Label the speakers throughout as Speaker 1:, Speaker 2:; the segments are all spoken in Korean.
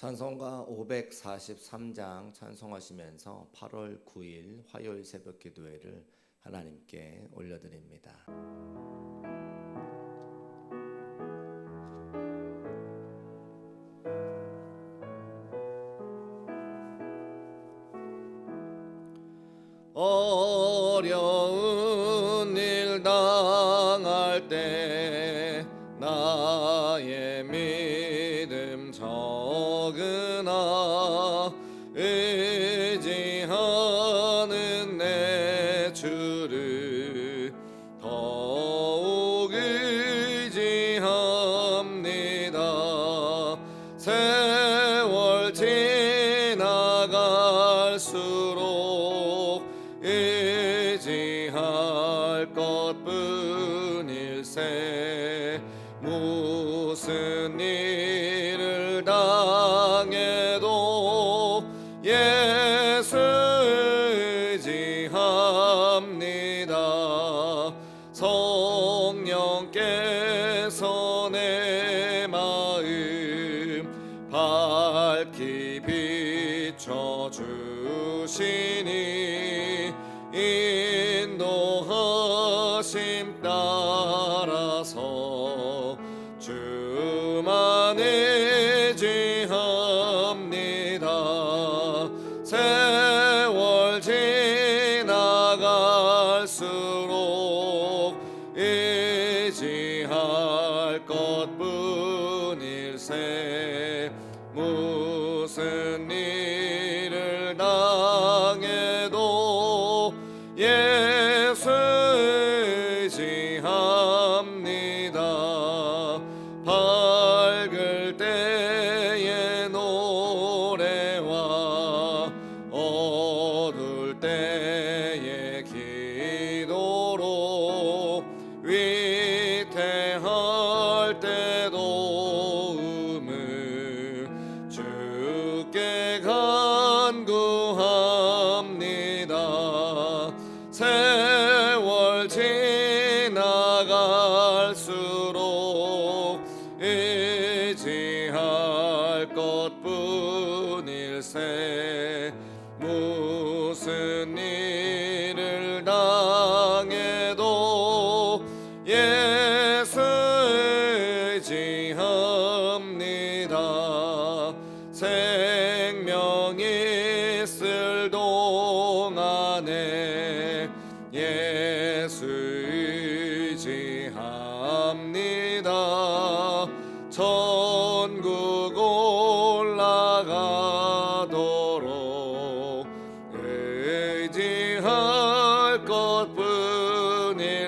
Speaker 1: 찬송가 543장 찬송하시면서 8월 9일 화요일 새벽 기도회를 하나님께 올려드립니다. 지 의 간구합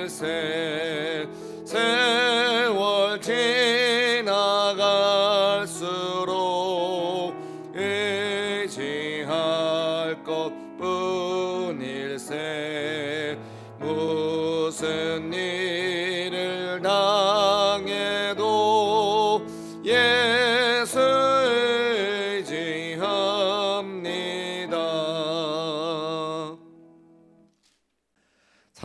Speaker 1: 것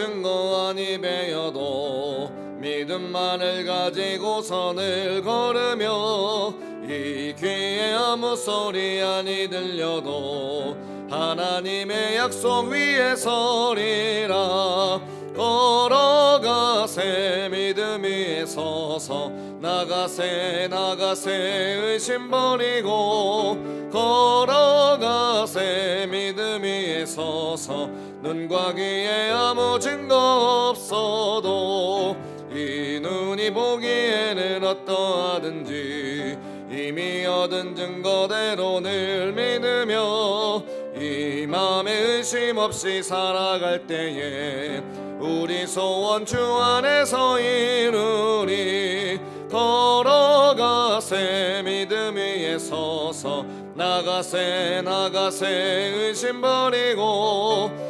Speaker 1: 증거 아니 배여도 믿음만을 가지고 선을 걸으며 이 귀에 아무 소리 아니 들려도 하나님의 약속 위에 서리라. 걸어 걸어가세 믿음 위에 서서 나가세 나가세 의심 버리고 걸어가세 믿음 위에 서서 눈과 귀에 아무 증거 없어도 이 눈이 보기에는 어떠하든지 이미 얻은 증거대로 늘 믿으며 이 맘에 의심 없이 살아갈 때에 우리 소원 주 안에서 이루리 걸어가세 믿음 위에 서서 나가세 나가세 의심 버리고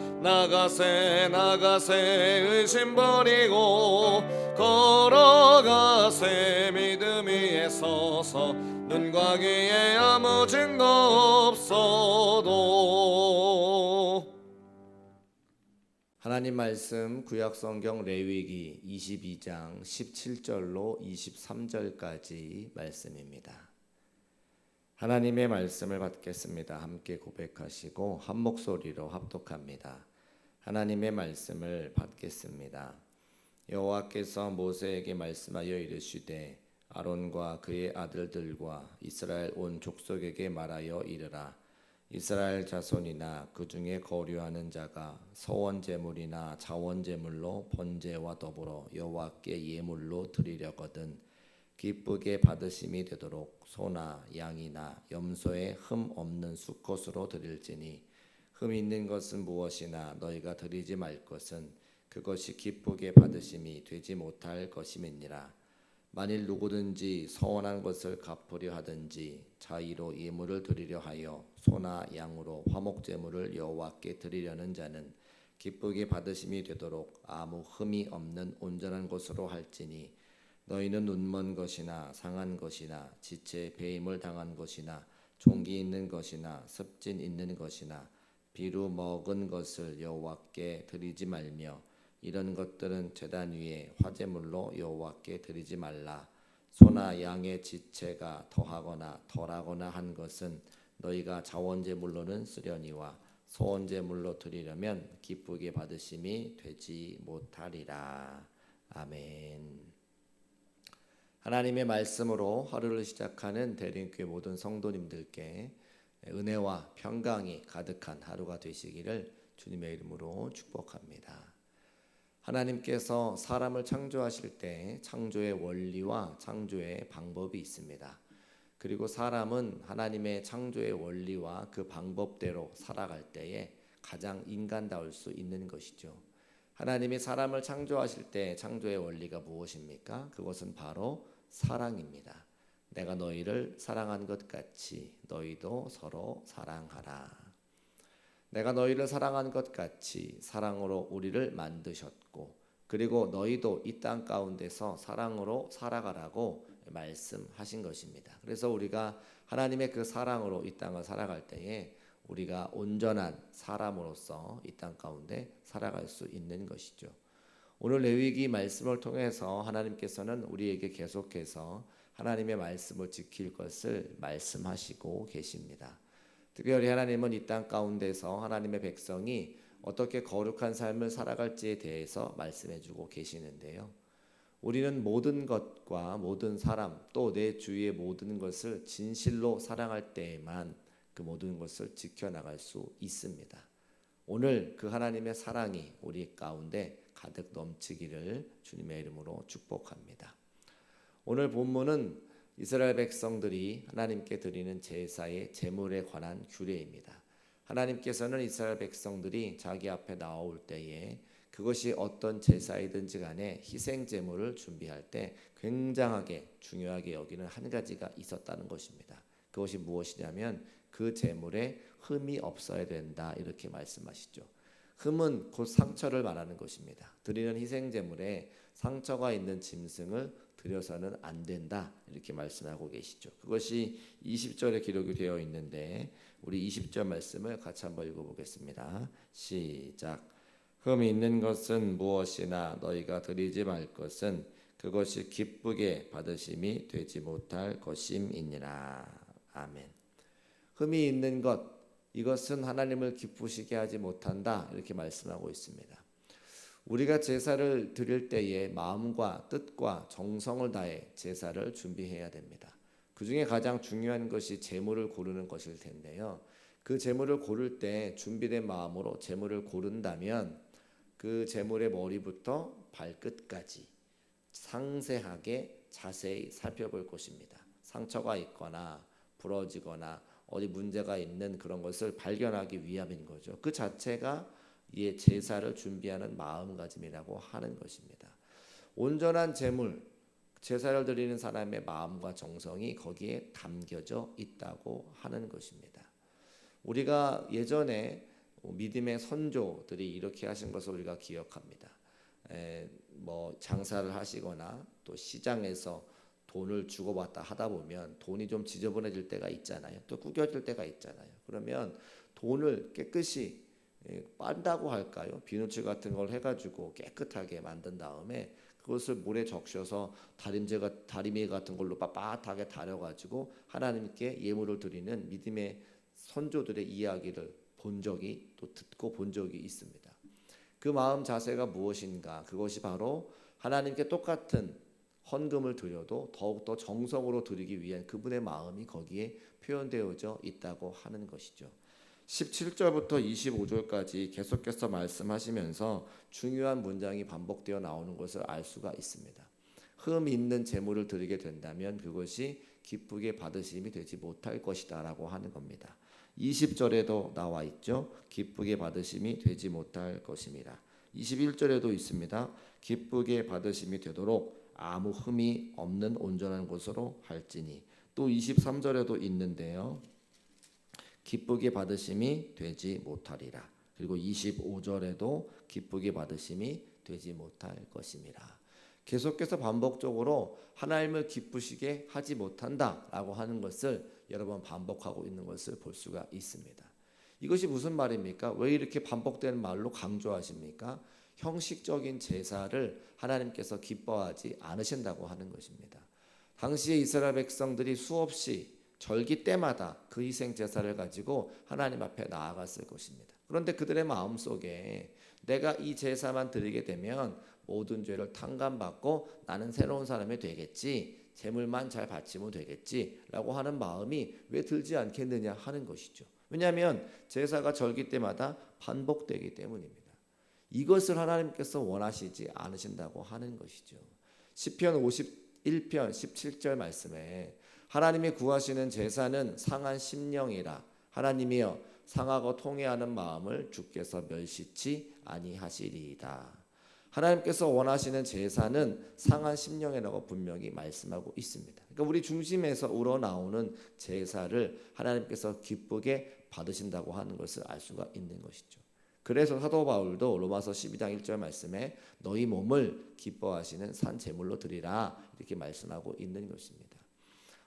Speaker 1: 나가세 나가세 의심 버리고 걸어가세 믿음 위에 서서 눈과 귀에 아무 증거 없어도
Speaker 2: 하나님 말씀 구약 성경 레위기 22장 17절로 23절까지 말씀입니다. 하나님의 말씀을 받겠습니다. 함께 고백하시고 한 목소리로 합독합니다. 하나님의 말씀을 받겠습니다. 여호와께서 모세에게 말씀하여 이르시되 아론과 그의 아들들과 이스라엘 온 족속에게 말하여 이르라 이스라엘 자손이나 그 중에 거류하는 자가 서원 제물이나 자원 제물로 번제와 더불어 여호와께 예물로 드리려거든 기쁘게 받으심이 되도록 소나 양이나 염소의 흠 없는 수컷으로 드릴지니 흠 있는 것은 무엇이나 너희가 드리지 말 것은 그것이 기쁘게 받으심이 되지 못할 것임이니라. 만일 누구든지 서원한 것을 갚으려 하든지 자의로 예물을 드리려 하여 소나 양으로 화목 제물을 여호와께 드리려는 자는 기쁘게 받으심이 되도록 아무 흠이 없는 온전한 것으로 할지니 너희는 눈먼 것이나 상한 것이나 지체 배임을 당한 것이나 종기 있는 것이나 습진 있는 것이나 비루 먹은 것을 여호와께 드리지 말며 이런 것들은 제단 위에 화제물로 여호와께 드리지 말라. 소나 양의 지체가 더하거나 덜하거나 한 것은 너희가 자원제물로는 쓰려니와 소원제물로 드리려면 기쁘게 받으심이 되지 못하리라. 아멘. 하나님의 말씀으로 하루를 시작하는 대림교회 모든 성도님들께 은혜와 평강이 가득한 하루가 되시기를 주님의 이름으로 축복합니다. 하나님께서 사람을 창조하실 때 창조의 원리와 창조의 방법이 있습니다. 그리고 사람은 하나님의 창조의 원리와 그 방법대로 살아갈 때에 가장 인간다울 수 있는 것이죠. 하나님이 사람을 창조하실 때 창조의 원리가 무엇입니까? 그것은 바로 사랑입니다. 내가 너희를 사랑한 것 같이 너희도 서로 사랑하라. 내가 너희를 사랑한 것 같이 사랑으로 우리를 만드셨고 그리고 너희도 이 땅 가운데서 사랑으로 살아가라고 말씀하신 것입니다. 그래서 우리가 하나님의 그 사랑으로 이 땅을 살아갈 때에 우리가 온전한 사람으로서 이 땅 가운데 살아갈 수 있는 것이죠. 오늘 레위기 말씀을 통해서 하나님께서는 우리에게 계속해서 하나님의 말씀을 지킬 것을 말씀하시고 계십니다. 특별히 하나님은 이 땅 가운데서 하나님의 백성이 어떻게 거룩한 삶을 살아갈지에 대해서 말씀해 주고 계시는데요. 우리는 모든 것과 모든 사람 또 내 주위의 모든 것을 진실로 사랑할 때에만 그 모든 것을 지켜나갈 수 있습니다. 오늘 그 하나님의 사랑이 우리 가운데 가득 넘치기를 주님의 이름으로 축복합니다. 오늘 본문은 이스라엘 백성들이 하나님께 드리는 제사의 제물에 관한 규례입니다. 하나님께서는 이스라엘 백성들이 자기 앞에 나올 때에 그것이 어떤 제사이든지 간에 희생 제물을 준비할 때 굉장하게 중요하게 여기는 한 가지가 있었다는 것입니다. 그것이 무엇이냐면 그 제물에 흠이 없어야 된다 이렇게 말씀하시죠. 흠은 곧 상처를 말하는 것입니다. 드리는 희생 제물에 상처가 있는 짐승을 드려서는 안 된다. 이렇게 말씀하고 계시죠. 그것이 20절에 기록이 되어 있는데 우리 20절 말씀을 같이 한번 읽어 보겠습니다. 시작. 흠이 있는 것은 무엇이나 너희가 드리지 말 것은 그것이 기쁘게 받으심이 되지 못할 것임이니라. 아멘. 흠이 있는 것 이것은 하나님을 기쁘시게 하지 못한다. 이렇게 말씀하고 있습니다. 우리가 제사를 드릴 때에 마음과 뜻과 정성을 다해 제사를 준비해야 됩니다. 그 중에 가장 중요한 것이 제물을 고르는 것일 텐데요. 그 제물을 고를 때 준비된 마음으로 제물을 고른다면 그 제물의 머리부터 발끝까지 상세하게 자세히 살펴볼 것입니다. 상처가 있거나 부러지거나 어디 문제가 있는 그런 것을 발견하기 위함인 거죠. 그 자체가 이 제사를 준비하는 마음가짐이라고 하는 것입니다. 온전한 제물, 제사를 드리는 사람의 마음과 정성이 거기에 담겨져 있다고 하는 것입니다. 우리가 예전에 믿음의 선조들이 이렇게 하신 것을 우리가 기억합니다. 에, 뭐 장사를 하시거나 또 시장에서 돈을 주고받다 하다 보면 돈이 좀 지저분해질 때가 있잖아요. 또 구겨질 때가 있잖아요. 그러면 돈을 깨끗이 예, 빤다고 할까요? 비누칠 같은 걸 해가지고 깨끗하게 만든 다음에 그것을 물에 적셔서 다림제가 다리미 같은 걸로 빳빳하게 다려가지고 하나님께 예물을 드리는 믿음의 선조들의 이야기를 본 적이 또 듣고 본 적이 있습니다. 그 마음 자세가 무엇인가? 그것이 바로 하나님께 똑같은 헌금을 드려도 더욱더 정성으로 드리기 위한 그분의 마음이 거기에 표현되어져 있다고 하는 것이죠. 17절부터 25절까지 계속해서 말씀하시면서 중요한 문장이 반복되어 나오는 것을 알 수가 있습니다. 흠 있는 제물을 드리게 된다면 그것이 기쁘게 받으심이 되지 못할 것이다라고 하는 겁니다. 20절에도 나와 있죠. 기쁘게 받으심이 되지 못할 것입니다. 21절에도 있습니다. 기쁘게 받으심이 되도록 아무 흠이 없는 온전한 곳으로 할지니 또 23절에도 있는데요. 기쁘게 받으심이 되지 못하리라. 그리고 25절에도 기쁘게 받으심이 되지 못할 것임이라. 계속해서 반복적으로 하나님을 기쁘시게 하지 못한다라고 하는 것을 여러 번 반복하고 있는 것을 볼 수가 있습니다. 이것이 무슨 말입니까? 왜 이렇게 반복되는 말로 강조하십니까? 형식적인 제사를 하나님께서 기뻐하지 않으신다고 하는 것입니다. 당시에 이스라엘 백성들이 수없이 절기 때마다 그 희생 제사를 가지고 하나님 앞에 나아갔을 것입니다. 그런데 그들의 마음 속에 내가 이 제사만 드리게 되면 모든 죄를 탕감받고 나는 새로운 사람이 되겠지. 재물만 잘 바치면 되겠지라고 하는 마음이 왜 들지 않겠느냐 하는 것이죠. 왜냐하면 제사가 절기 때마다 반복되기 때문입니다. 이것을 하나님께서 원하시지 않으신다고 하는 것이죠. 시편 51편 17절 말씀에 하나님이 구하시는 제사는 상한 심령이라 하나님이여 상하고 통회하는 마음을 주께서 멸시치 아니하시리이다. 하나님께서 원하시는 제사는 상한 심령이라고 분명히 말씀하고 있습니다. 그러니까 우리 중심에서 우러나오는 제사를 하나님께서 기쁘게 받으신다고 하는 것을 알 수가 있는 것이죠. 그래서 사도 바울도 로마서 12장 1절 말씀에 너희 몸을 기뻐하시는 산 제물로 드리라 이렇게 말씀하고 있는 것입니다.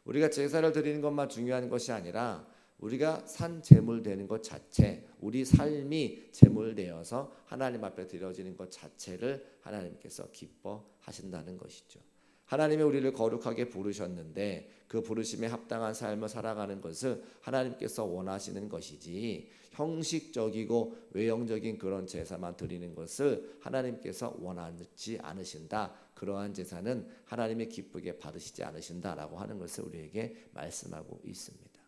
Speaker 2: 우리가 제사를 드리는 것만 중요한 것이 아니라 우리가 산 제물 되는 것 자체, 우리 삶이 제물 되어서 하나님 앞에 드려지는 것 자체를 하나님께서 기뻐하신다는 것이죠. 하나님이 우리를 거룩하게 부르셨는데 그 부르심에 합당한 삶을 살아가는 것을 하나님께서 원하시는 것이지 형식적이고 외형적인 그런 제사만 드리는 것을 하나님께서 원하지 않으신다. 그러한 제사는 하나님의 기쁘게 받으시지 않으신다라고 하는 것을 우리에게 말씀하고 있습니다.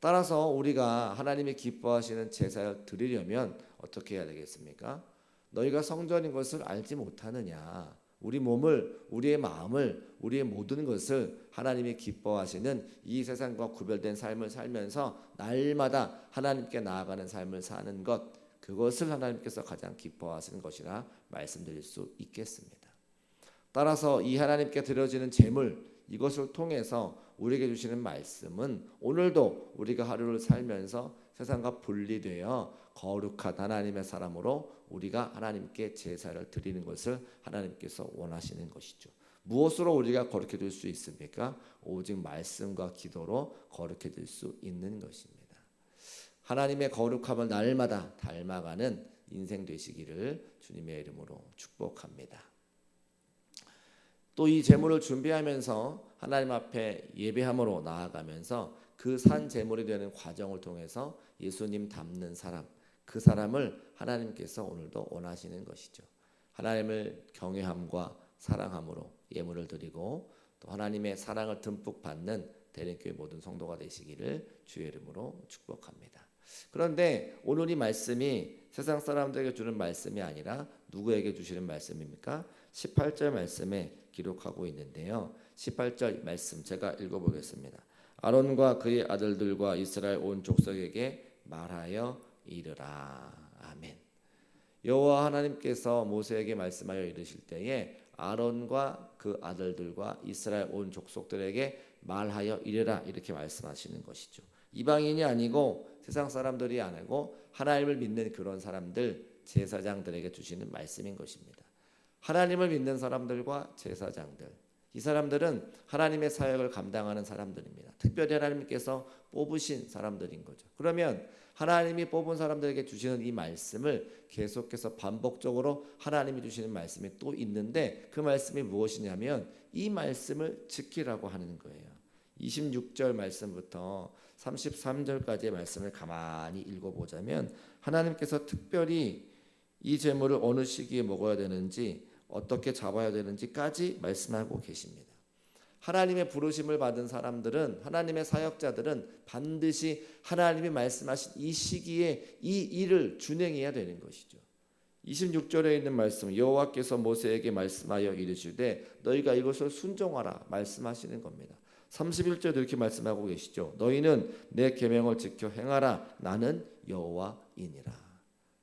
Speaker 2: 따라서 우리가 하나님이 기뻐하시는 제사를 드리려면 어떻게 해야 되겠습니까? 너희가 성전인 것을 알지 못하느냐? 우리 몸을, 우리의 마음을, 우리의 모든 것을 하나님이 기뻐하시는 이 세상과 구별된 삶을 살면서 날마다 하나님께 나아가는 삶을 사는 것, 그것을 하나님께서 가장 기뻐하시는 것이라 말씀드릴 수 있겠습니다. 따라서 이 하나님께 드려지는 제물, 이것을 통해서 우리에게 주시는 말씀은 오늘도 우리가 하루를 살면서 세상과 분리되어 거룩한 하나님의 사람으로 우리가 하나님께 제사를 드리는 것을 하나님께서 원하시는 것이죠. 무엇으로 우리가 거룩해질 수 있습니까? 오직 말씀과 기도로 거룩해질 수 있는 것입니다. 하나님의 거룩함을 날마다 닮아가는 인생 되시기를 주님의 이름으로 축복합니다. 또 이 제물을 준비하면서 하나님 앞에 예배함으로 나아가면서 그 산 제물이 되는 과정을 통해서 예수님 닮는 사람, 그 사람을 하나님께서 오늘도 원하시는 것이죠. 하나님을 경외함과 사랑함으로 예물을 드리고 또 하나님의 사랑을 듬뿍 받는 대림교회 모든 성도가 되시기를 주의 이름으로 축복합니다. 그런데 오늘 이 말씀이 세상 사람들에게 주는 말씀이 아니라 누구에게 주시는 말씀입니까? 18절 말씀에 기록하고 있는데요. 18절 말씀 제가 읽어보겠습니다. 아론과 그의 아들들과 이스라엘 온 족속에게 말하여 이르라. 아멘. 여호와 하나님께서 모세에게 말씀하여 이르실 때에 아론과 그 아들들과 이스라엘 온 족속들에게 말하여 이르라 이렇게 말씀하시는 것이죠. 이방인이 아니고 세상 사람들이 아니고 하나님을 믿는 그런 사람들 제사장들에게 주시는 말씀인 것입니다. 하나님을 믿는 사람들과 제사장들 이 사람들은 하나님의 사역을 감당하는 사람들입니다. 특별히 하나님께서 뽑으신 사람들인 거죠. 그러면 하나님이 뽑은 사람들에게 주시는 이 말씀을 계속해서 반복적으로 하나님이 주시는 말씀이 또 있는데 그 말씀이 무엇이냐면 이 말씀을 지키라고 하는 거예요. 26절 말씀부터 33절까지의 말씀을 가만히 읽어보자면 하나님께서 특별히 이 제물을 어느 시기에 먹어야 되는지 어떻게 잡아야 되는지까지 말씀하고 계십니다. 하나님의 부르심을 받은 사람들은 하나님의 사역자들은 반드시 하나님이 말씀하신 이 시기에 이 일을 준행해야 되는 것이죠. 26절에 있는 말씀 여호와께서 모세에게 말씀하여 이르시되 너희가 이것을 순종하라 말씀하시는 겁니다. 31절도 이렇게 말씀하고 계시죠. 너희는 내 계명을 지켜 행하라 나는 여호와이니라.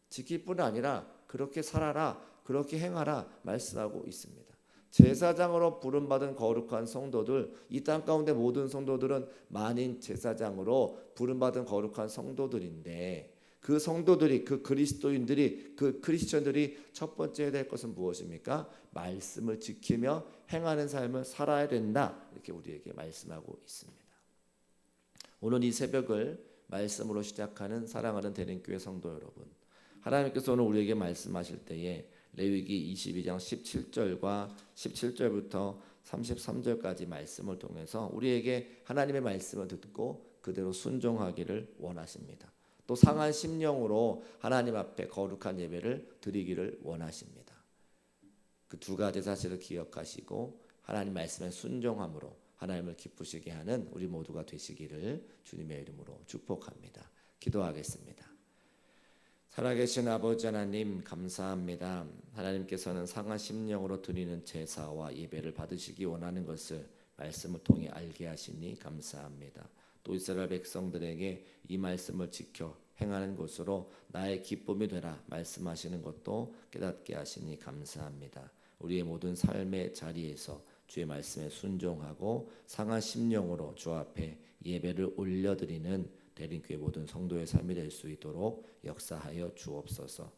Speaker 2: 지킬 뿐 아니라 그렇게 살아라 그렇게 행하라 말씀하고 있습니다. 제사장으로 부름받은 거룩한 성도들 이 땅 가운데 모든 성도들은 만인 제사장으로 부름받은 거룩한 성도들인데 그 성도들이 그 그리스도인들이 그 크리스천들이 첫 번째 될 것은 무엇입니까? 말씀을 지키며 행하는 삶을 살아야 된다 이렇게 우리에게 말씀하고 있습니다. 오늘 이 새벽을 말씀으로 시작하는 사랑하는 대림교회 성도 여러분 하나님께서 오늘 우리에게 말씀하실 때에 레위기 22장 17절과 17절부터 33절까지 말씀을 통해서 우리에게 하나님의 말씀을 듣고 그대로 순종하기를 원하십니다. 또 상한 심령으로 하나님 앞에 거룩한 예배를 드리기를 원하십니다. 그 두 가지 사실을 기억하시고 하나님 말씀에 순종함으로 하나님을 기쁘시게 하는 우리 모두가 되시기를 주님의 이름으로 축복합니다. 기도하겠습니다. 살아계신 아버지 하나님 감사합니다. 하나님께서는 상한 심령으로 드리는 제사와 예배를 받으시기 원하는 것을 말씀을 통해 알게 하시니 감사합니다. 또 이스라엘 백성들에게 이 말씀을 지켜 행하는 것으로 나의 기쁨이 되라 말씀하시는 것도 깨닫게 하시니 감사합니다. 우리의 모든 삶의 자리에서 주의 말씀에 순종하고 상한 심령으로 주 앞에 예배를 올려드리는 대림교회 모든 성도의 삶이 될 수 있도록 역사하여 주옵소서.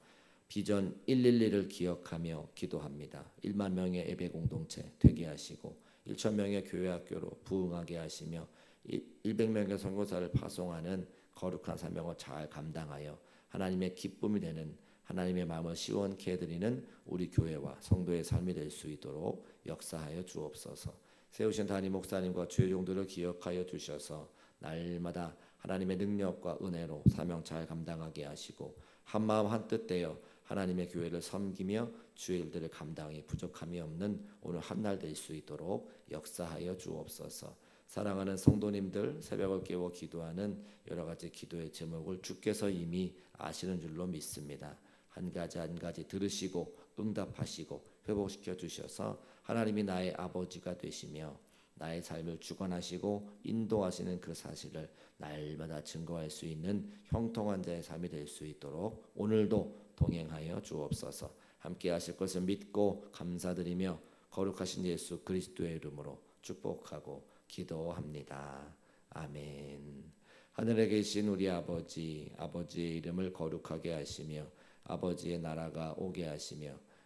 Speaker 2: 비전 112를 기억하며 기도합니다. 1만 명의 예배 공동체 되게 하시고 1천 명의 교회 학교로 부흥하게 하시며 100명의 선교사를 파송하는 거룩한 사명을 잘 감당하여 하나님의 기쁨이 되는 하나님의 마음을 시원케 해드리는 우리 교회와 성도의 삶이 될 수 있도록 역사하여 주옵소서. 세우신 담임 목사님과 주의 종들을 기억하여 주셔서 날마다 하나님의 능력과 은혜로 사명 잘 감당하게 하시고 한 마음 한 뜻 되어 하나님의 교회를 섬기며 주의 일들을 감당이 부족함이 없는 오늘 한 날 될 수 있도록 역사하여 주옵소서. 사랑하는 성도님들 새벽을 깨워 기도하는 여러 가지 기도의 제목을 주께서 이미 아시는 줄로 믿습니다. 한 가지 한 가지 들으시고 응답하시고 회복시켜 주셔서 하나님이 나의 아버지가 되시며 나의 삶을 주관하시고 인도하시는 그 사실을 날마다 증거할 수 있는 형통한 자의 삶이 될 수 있도록 오늘도 동행하여 주옵소서. 함께 하실 것을 믿고 감사드리며 거룩하신 예수 그리스도의 이름으로 축복하고 기도합니다. 아멘. 하늘에 계신 우리 아버지 아버지의 이름을 거룩하게 하시며 아버지의 나라가 오게 하시며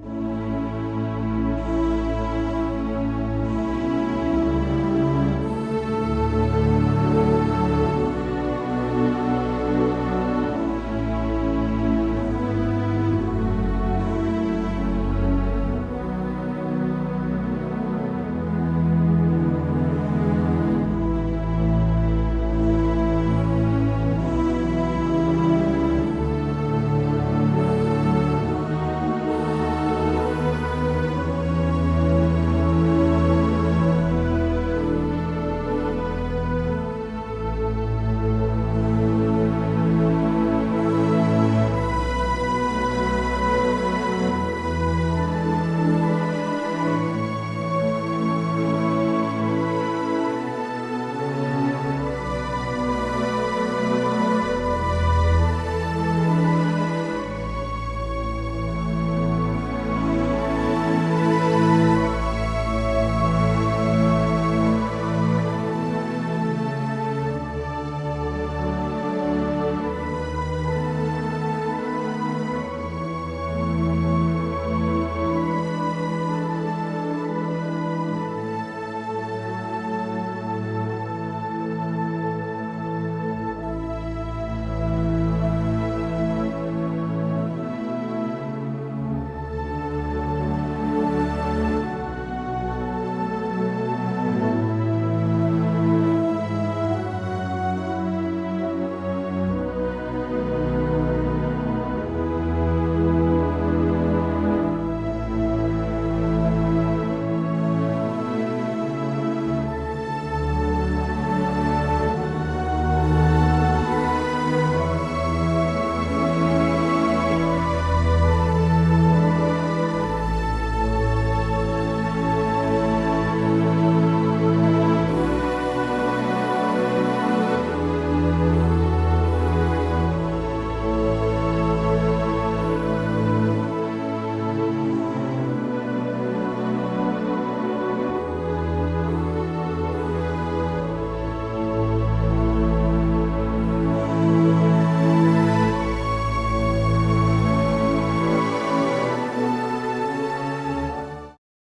Speaker 3: 아